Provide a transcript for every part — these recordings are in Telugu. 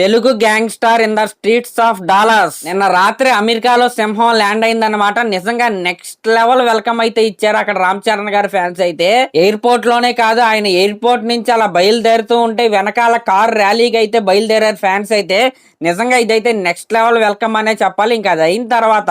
Telugu gangster in the streets of dollars నిన్న రాత్రి అమెరికాలో సింహం ల్యాండ్ అయిందన్నమాట. నిజంగా నెక్స్ట్ లెవెల్ వెల్కమ్ అయితే ఇచ్చారు అక్కడ రామ్ చరణ్ గారి ఫ్యాన్స్ అయితే. ఎయిర్పోర్ట్లోనే కాదు ఆయన ఎయిర్పోర్ట్ నుంచి అలా బయలుదేరుతూ ఉంటే వెనకాల కార్ ర్యాలీకి అయితే బయలుదేరారు ఫ్యాన్స్ అయితే. నిజంగా ఇదైతే నెక్స్ట్ లెవెల్ వెల్కమ్ అనే చెప్పాలి. ఇంకా అది అయిన తర్వాత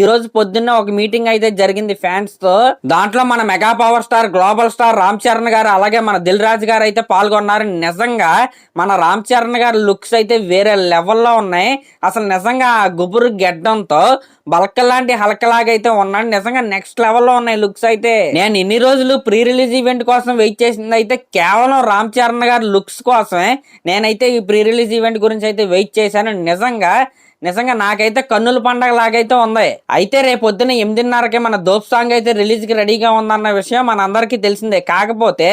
ఈ రోజు పొద్దున్న ఒక మీటింగ్ అయితే జరిగింది ఫ్యాన్స్తో. దాంట్లో మన mega power star global star Ram Charan garu అలాగే మన దిల్ రాజు గారు అయితే పాల్గొన్నారు. నిజంగా మన రామ్ చరణ్ గారు లుక్స్ అయితే వేరే లెవెల్లో ఉన్నాయి. అసలు నిజంగా గుబురు గెడ్డంతో బల్క లాంటి హలకలాగైతే అయితే ఉన్నాడు. నిజంగా నెక్స్ట్ లెవెల్లో ఉన్నాయి లుక్స్ అయితే. నేను ఇన్ని రోజులు ప్రీ రిలీజ్ ఈవెంట్ కోసం వెయిట్ చేసింది అయితే కేవలం రామ్ చరణ్ గారి లుక్స్ కోసమే నేనైతే ఈ ప్రీ రిలీజ్ ఈవెంట్ గురించి అయితే వెయిట్ చేశాను. నిజంగా నిజంగా నాకైతే కన్నుల పండగ లాగైతే ఉంది. అయితే రేపు పొద్దున ఎనిమిదిన్నరకే మన దోప్ సాంగ్ అయితే రిలీజ్కి రెడీగా ఉందన్న విషయం మన అందరికీ తెలిసిందే. కాకపోతే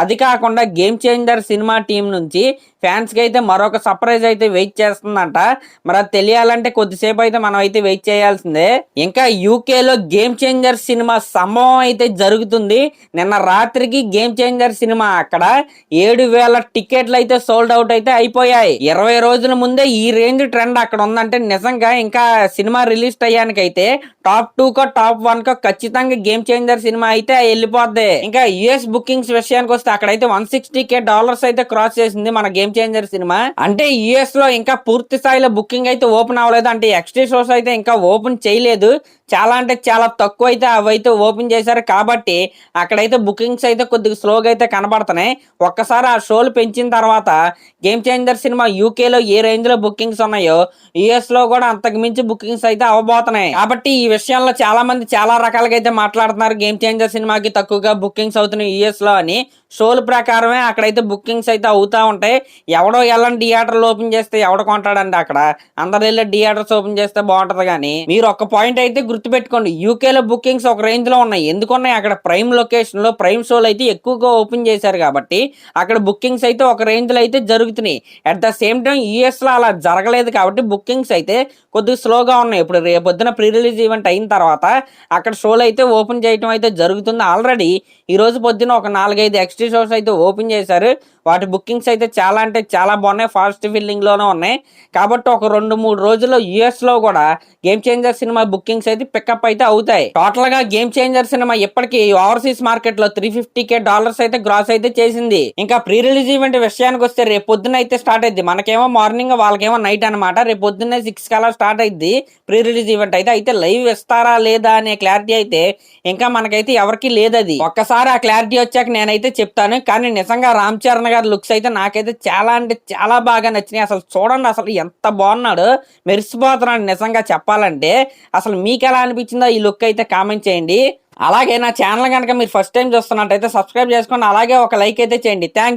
అది కాకుండా గేమ్ చేంజర్ సినిమా టీం నుంచి ఫ్యాన్స్కి అయితే మరొక సర్ప్రైజ్ అయితే వెయిట్ చేస్తుందంట. మరి అది తెలియాలంటే కొద్దిసేపు అయితే మనం అయితే వెయిట్ చేయాల్సిందే. ఇంకా యూకేలో గేమ్ చేంజర్ సినిమా సంభవం అయితే జరుగుతుంది. నిన్న రాత్రికి గేమ్ చేంజర్ సినిమా అక్కడ ఏడు వేల టికెట్లు అయితే సోల్డ్ అవుట్ అయితే అయిపోయాయి. ఇరవై రోజుల ముందే ఈ రేంజ్ ట్రెండ్ అక్కడ ఉందంటే నిజంగా ఇంకా సినిమా రిలీజ్ అయ్యానికైతే టాప్ టూ కో టాప్ వన్ కో ఖచ్చితంగా గేమ్ చేంజర్ సినిమా అయితే వెళ్ళిపోద్ది. ఇంకా యుఎస్ బుకింగ్స్ విషయానికి ఆల్మోస్ట్ అక్కడైతే వన్ సిక్స్టీ కే డాలర్స్ అయితే క్రాస్ చేసింది మన గేమ్ చేంజర్ సినిమా. అంటే యుఎస్లో ఇంకా పూర్తి స్థాయిలో బుకింగ్ అయితే ఓపెన్ అవ్వలేదు. అంటే ఎక్స్ట్రీ షోస్ అయితే ఇంకా ఓపెన్ చేయలేదు. చాలా అంటే చాలా తక్కువ అయితే అవైతే ఓపెన్ చేశారు. కాబట్టి అక్కడైతే బుకింగ్స్ అయితే కొద్దిగా స్లోగా అయితే కనబడుతున్నాయి. ఒక్కసారి ఆ షోలు పెంచిన తర్వాత గేమ్ చేంజర్ సినిమా యూకేలో ఏ రేంజ్లో బుకింగ్స్ ఉన్నాయో యుఎస్లో కూడా అంతకు మించి బుకింగ్స్ అయితే అవ్వబోతున్నాయి. కాబట్టి ఈ విషయంలో చాలా మంది చాలా రకాలుగా అయితే మాట్లాడుతున్నారు. గేమ్ చేంజర్ సినిమాకి తక్కువగా బుకింగ్స్ అవుతున్నాయి యుఎస్లో అని. షోల ప్రకారమే అక్కడైతే బుకింగ్స్ అయితే అవుతా ఉంటాయి. ఎవడో వెళ్ళని థియేటర్లు ఓపెన్ చేస్తే ఎవడ కొంటాడండి అక్కడ? అందరు వెళ్ళి థియేటర్స్ ఓపెన్ చేస్తే బాగుంటది కానీ మీరు ఒక పాయింట్ అయితే గుర్తుపెట్టుకోండి. యూకేలో బుకింగ్స్ ఒక రేంజ్లో ఉన్నాయి. ఎందుకున్నాయి? అక్కడ ప్రైమ్ లొకేషన్లో ప్రైమ్ షోలు అయితే ఎక్కువగా ఓపెన్ చేశారు కాబట్టి అక్కడ బుకింగ్స్ అయితే ఒక రేంజ్లో అయితే జరుగుతున్నాయి. అట్ ద సేమ్ టైం యూఎస్లో అలా జరగలేదు కాబట్టి బుకింగ్స్ అయితే కొద్దిగా స్లోగా ఉన్నాయి. ఇప్పుడు రేపొద్దున ప్రీ రిలీజ్ ఈవెంట్ అయిన తర్వాత అక్కడ షోలు అయితే ఓపెన్ చేయడం అయితే జరుగుతుంది. ఆల్రెడీ ఈ రోజు పొద్దున ఒక నాలుగైదు ఎక్స్ట్రీ షోస్ అయితే ఓపెన్ చేశారు. వాటి బుకింగ్స్ అయితే చాలా అంటే చాలా బాగున్నాయి. ఫాస్ట్ ఫిల్లింగ్లోనే ఉన్నాయి. కాబట్టి ఒక రెండు మూడు రోజుల్లో యుఎస్లో కూడా గేమ్ చేంజర్ సినిమా బుకింగ్స్ అయితే పికప్ అయితే అవుతాయి. టోటల్గా గేమ్ చేంజర్ సినిమా ఇప్పటికీ ఓవర్సీస్ మార్కెట్లో త్రీ ఫిఫ్టీ కే డాలర్స్ అయితే గ్రాస్ అయితే చేసింది. ఇంకా ప్రీ రిలీజ్ ఈవెంట్ విషయానికి వస్తే రేపు పొద్దున అయితే స్టార్ట్ అయింది మనకేమో మార్నింగ్ వాళ్ళకేమో నైట్ అనమాట రేపు పొద్దున్నే సిక్స్ కల్లా స్టార్ట్ అయింది ప్రీ రిలీజ్ ఈవెంట్ అయితే. అయితే లైవ్ ఇస్తారా లేదా అనే క్లారిటీ అయితే ఇంకా మనకైతే ఎవరికి లేదు అది ఒక్కసారి ఆ క్లారిటీ వచ్చాక నేనైతే చెప్తాను. కానీ నిజంగా రామ్ చరణ్ గారి లుక్స్ అయితే నాకైతే చాలా అంటే చాలా బాగా నచ్చినాయి. అసలు చూడండి అసలు ఎంత బాగున్నాడు. మెరిసిపోతున్నాడు నిజంగా చెప్పాలంటే. అసలు మీకు ఎలా అనిపించిందో ఈ లుక్ అయితే కామెంట్ చేయండి. అలాగే నా ఛానల్ కనుక మీరు ఫస్ట్ టైం చూస్తున్నట్టయితే సబ్స్క్రైబ్ చేసుకోండి. అలాగే ఒక లైక్ అయితే చేయండి. థ్యాంక్